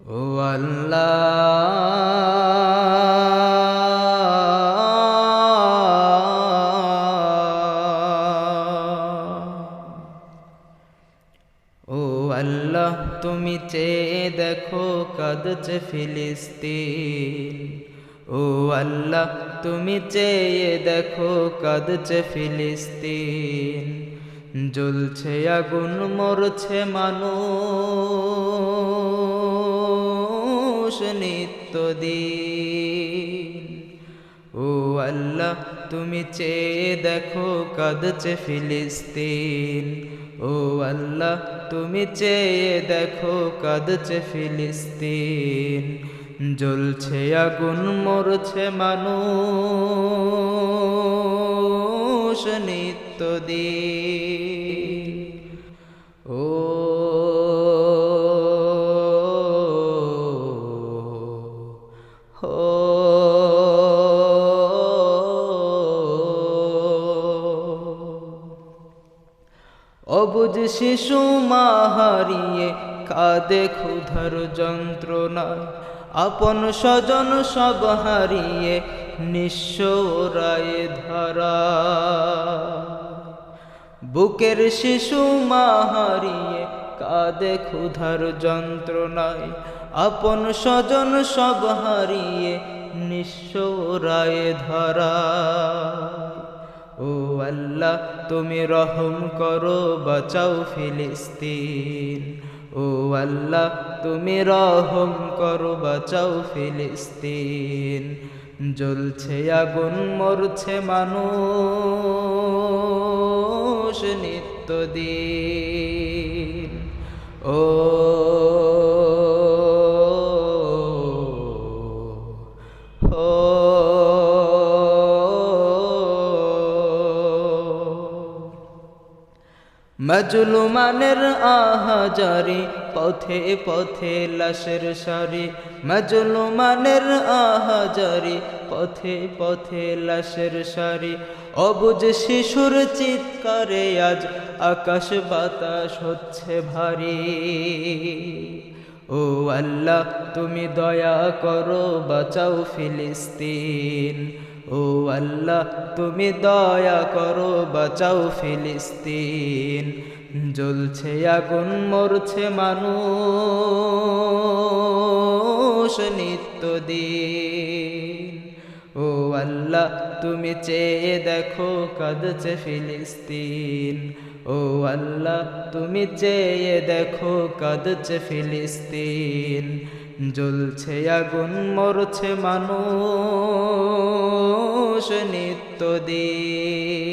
ও আল্লাহ। ও আল্লাহ তুমি চেয়ে দেখো কাঁদছে ফিলিস্তিন। ও আল্লাহ, তুমি চেয়ে দেখো কাঁদছে ফিলিস্তিন। জ্বলছে আগুন, মরছে মানুষ নিত্যদিন। ও আল্লাহ, তুমি চেয়ে দেখো কাঁদছে ফিলিস্তিন। ও আল্লাহ, তুমি চেয়ে দেখো কাঁদছে ফিলিস্তিন। জ্বলছে আগুন মরছে মানুষ নিত্যদিন। ও অবুজ শিশু মা হারিয়ে কাঁদে ক্ষুধার যন্ত্রণায়। আপন স্বজন সব হারিয়ে নিঃস্ব রায় ধারা। বুকের শিশু মা হারিয়ে কাঁদে ক্ষুধার যন্ত্রণায়। আপন স্বজন সব হারিয়ে নিঃস্ব রায় ধরা। ও আল্লাহ, তুমি রহম করো, বাঁচাও ফিলিস্তিন। ও আল্লাহ তুমি রহম করো বাঁচাও ফিলিস্তিন। জ্বলছে আগুন মরছে মানুষ নিত্যদিন। ও মজলুমানের আহাজারি, পথে পথে লাশের সারি। মজলুমানের আহাজারি, পথে পথে লাশের সারি। অবুজ শিশুর চিৎকারে আজ আকাশ বাতাস হচ্ছে ভারী। ও আল্লাহ, তুমি দয়া করো, বাঁচাও ফিলিস্তিন। ও আল্লাহ, তুমি দয়া করো, বাঁচাও ফিলিস্তিন। জ্বলছে আগুন, মরছে মানুষ নিত্য নিত্যদিন। ও আল্লাহ, তুমি চেয়ে দেখো, কাঁদছে ফিলিস্তিন। ও আল্লাহ, তুমি চেয়ে দেখো, কাঁদছে ফিলিস্তিন। জ্বলছে আগুন মরছে মানুষ নিত্যদিন।